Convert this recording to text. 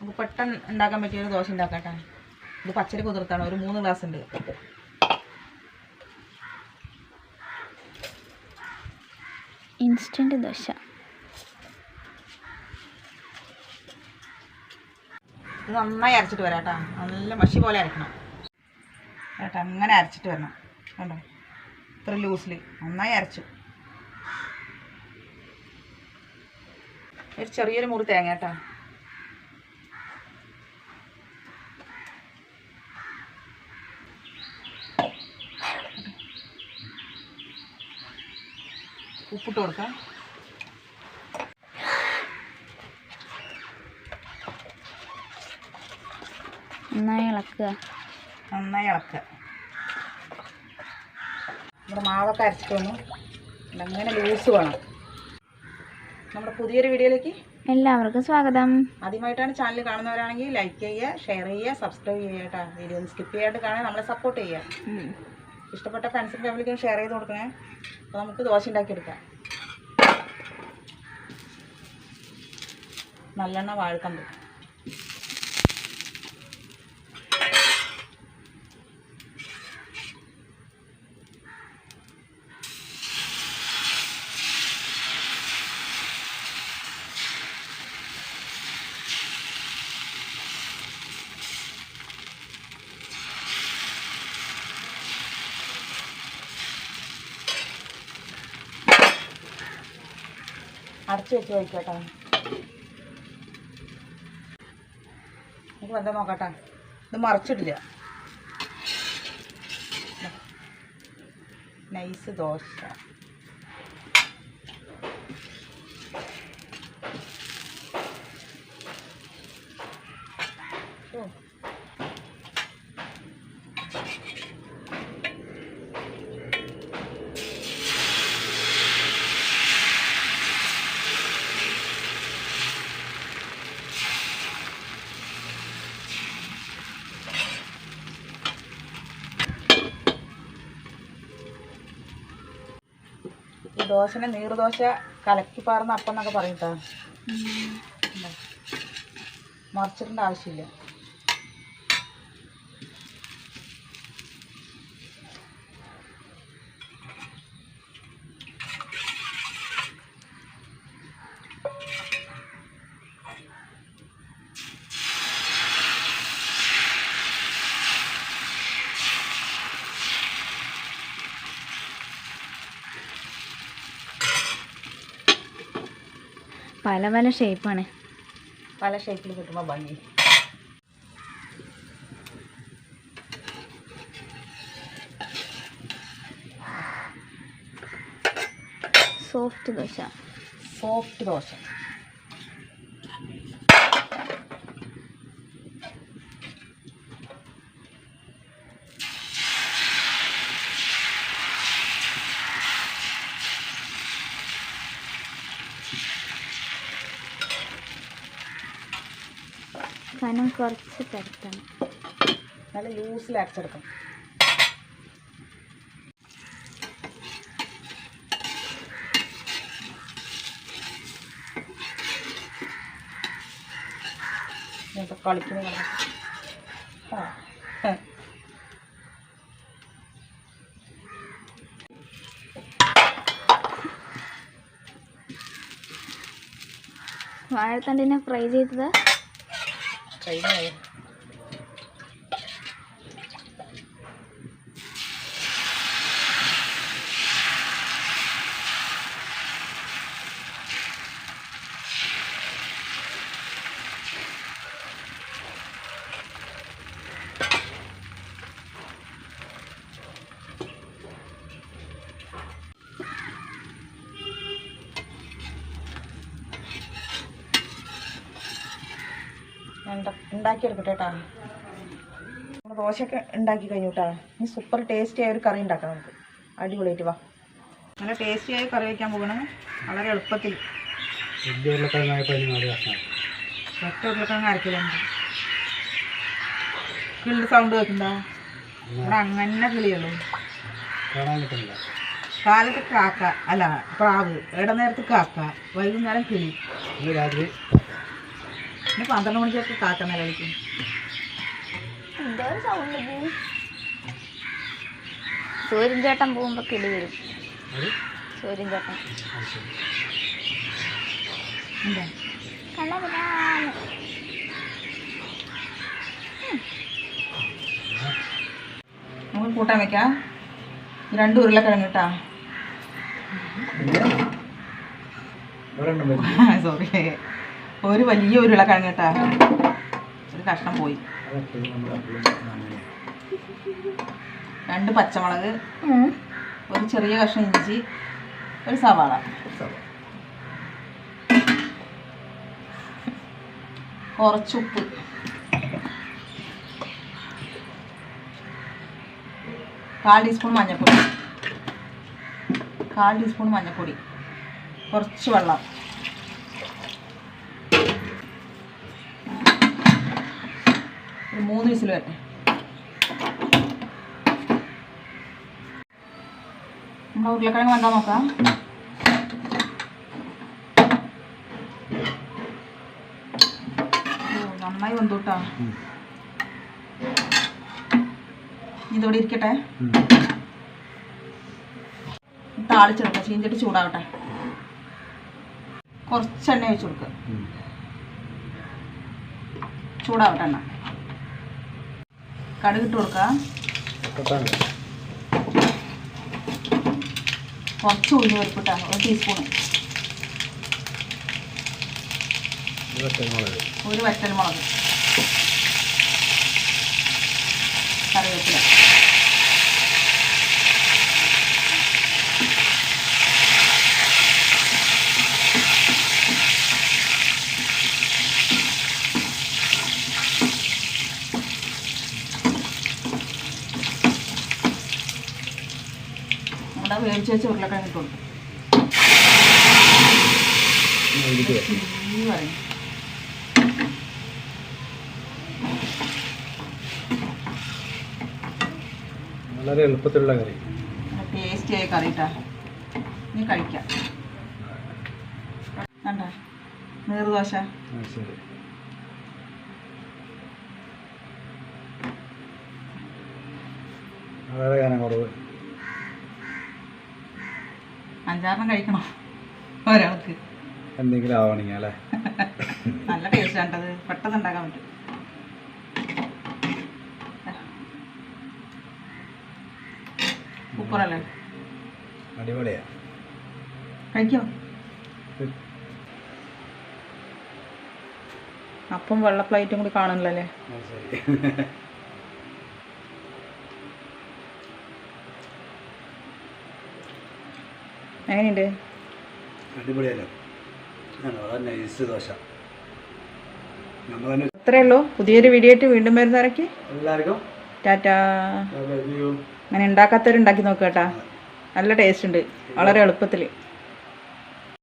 നമുക്ക് പെട്ടെന്ന് ഉണ്ടാക്കാൻ പറ്റിയ ഒരു ദോശ ഉണ്ടാക്കട്ടെ. ഇത് പച്ചരി കുതിർത്താണ്. ഒരു മൂന്ന് ഗ്ലാസ് ഉണ്ട്. ഇൻസ്റ്റന്റ് ദോശ. നന്നായി അരച്ചിട്ട് വരാം കേട്ടോ. നല്ല മഷി പോലെ അരക്കണം. കേട്ടോ അങ്ങനെ അരച്ചിട്ട് വരണം. കണ്ടോ? ഇത്ര ലൂസിൽ നന്നായി അരച്ചു. ഒരു ചെറിയൊരു മുറി തേങ്ങ കേട്ടോ. ഉപ്പിട്ട് കൊടുക്കാം നന്നായി ഇളക്കുക. നന്നായി ഇളക്കുക. നമ്മുടെ മാവൊക്കെ അരച്ചിട്ടൊന്നു അങ്ങനെ ലൂസ് വേണം. നമ്മുടെ പുതിയൊരു വീഡിയോയിലേക്ക് എല്ലാവർക്കും സ്വാഗതം. ആദ്യമായിട്ടാണ് ചാനൽ കാണുന്നവരാണെങ്കിൽ ലൈക്ക് ചെയ്യുക ഷെയർ ചെയ്യുക സബ്സ്ക്രൈബ് ചെയ്യുക കേട്ടോ. വീഡിയോ സ്കിപ്പ് ചെയ്യാണ്ട് കാണാൻ നമ്മളെ സപ്പോർട്ട് ചെയ്യുക. ഇഷ്ടപ്പെട്ട ഫ്രണ്ട്സും ഫാമിലിക്കും ഷെയർ ചെയ്ത് കൊടുക്കണേ. അപ്പോൾ നമുക്ക് ദോശ ഉണ്ടാക്കിയെടുക്കാം. നല്ലെണ്ണ വാഴക്കമ്പ്. അടച്ചു വെച്ച് കഴിക്കട്ടോ നമുക്ക് എന്താ നോക്കട്ടെ? ഇത് മറിച്ചിട്ടില്ല നൈസ് ദോശ. ദോശനെ നീർദോശ കലക്കി പാർന്ന അപ്പം എന്നൊക്കെ പറയട്ടോ മറിച്ചിടേണ്ട ആവശ്യമില്ല. പല പല ഷേപ്പാണ് പല ഷേപ്പിൽ കിട്ടുമ്പോൾ ഭംഗി. സോഫ്റ്റ് ദോശ. സോഫ്റ്റ് ദോശ. കനം കുറച്ച് പരത്തണം നല്ല ലൂസിൽ അരച്ചെടുക്കണം. ആ. വാഴത്തണ്ടിനെ ഫ്രൈ ചെയ്തത് 来一 കഴിഞ്ഞായി ഉണ്ടാക്കിയെടുക്കട്ടെ കേട്ടോ. ദോശയൊക്കെ ഉണ്ടാക്കി കഴിഞ്ഞു കേട്ടോ. ഇനി സൂപ്പർ ടേസ്റ്റി ആയ ഒരു കറി ഉണ്ടാക്കാം നമുക്ക്. അടിപൊളിയായിട്ട് വാ. നല്ല ടേസ്റ്റി ആയ കറി വയ്ക്കാൻ പോകണം വളരെ എളുപ്പത്തിൽ. ഒറ്റ ഉരുളക്കിഴങ്ങ് അരക്കില്ല കിളി സൗണ്ട് കേൾക്കണ്ട? ഇവിടെ അങ്ങനെ കിളിയുള്ളൂ കാലത്ത് കാക്ക അല്ല പ്രാവ് ഇടനേരത്ത് കാക്ക വൈകുന്നേരം കിളി. രാത്രി പിന്നെ പന്ത്രണ്ട് മണിക്കൊക്കെ കാക്ക നിലവിളിക്കും കളിക്കും. സൂര്യൻ ചേട്ടൻ പോകുമ്പോ കിളി വരും. സൂര്യൻ ചേട്ടൻ. നമുക്ക് കൂട്ടാൻ വെക്കാം? രണ്ടു ഉരുളക്കിഴങ്ങ് കേട്ടാ സോറി ഒരു വലിയ ഉരുളക്കിഴങ്ങ് കേട്ടാ. ഒരു കഷ്ണം പോയി. രണ്ട് പച്ചമുളക് ഒരു ചെറിയ കഷ്ണം ഇഞ്ചി ഒരു സവാള. കുറച്ച് ഉപ്പ്. കാൽ ടീസ്പൂൺ മഞ്ഞൾപ്പൊടി. കാൽ ടീസ്പൂൺ മഞ്ഞൾപ്പൊടി. കുറച്ച് വെള്ളം. മൂന്ന് വിസിൽ വരട്ടെ നമ്മുടെ ഉരുളക്കിഴങ്ങ് വേണ്ട നോക്കാം. നന്നായി വന്നു കേട്ടോ ഇതോടെ ഇരിക്കട്ടെ. താളിച്ചെടുക്കാം. ചീഞ്ചട്ടി ചൂടാവട്ടെ. കുറച്ച് എണ്ണ ഒഴിച്ച് കൊടുക്കുക ചൂടാവട്ടെ എണ്ണ. കടുക് കൊടുക്കാം. കുറച്ച് ഉഴുന്ന് പരിപ്പിട്ട. ഒരു ടീസ്പൂൺ ഒരു വറ്റൽ മുളക് കറിവേപ്പില. നമ്മുടെ വേവിച്ച് വെച്ച ഉരുളക്കിഴങ്ങ് ഇട്ട് കൊടുക്കും ഇതിലേക്ക് ഈ പറയും വളരെ എളുപ്പത്തിലുള്ള കറി. ടേസ്റ്റി ആയി കറിയിട്ടാ ഇനി കഴിക്കാം. കണ്ട? നീർദോശ വളരെ കാനം കുറവ്. അഞ്ചാറെണ്ണം കഴിക്കണം ഒരാൾക്ക്. എന്തെങ്കിലും ആവണമെങ്കിൽ അല്ലേ? നല്ല ടേസ്റ്റ് ആണ്ടത് പെട്ടെന്ന് ഉണ്ടാക്കാൻ പറ്റും. സൂപ്പറല്ലേ അടിപൊളിയാ. കഴിക്കോ? അപ്പം വെള്ള പ്ലേറ്റും കൂടി കാണണല്ലോ അല്ലേ ആ ശരി എങ്ങനെയുണ്ട്? അടിപൊളിയല്ലോ? നൈസ് ദോശ. അത്രേ ഉള്ളൂ. പുതിയൊരു വീഡിയോ ആയിട്ട് വീണ്ടും വരുന്നവരൊക്കെ എല്ലാവർക്കും ടാറ്റാ. അങ്ങനെ ഉണ്ടാക്കാത്തവരുണ്ടാക്കി നോക്കുക കേട്ടാ. നല്ല ടേസ്റ്റ് ഉണ്ട്. വളരെ എളുപ്പത്തിൽ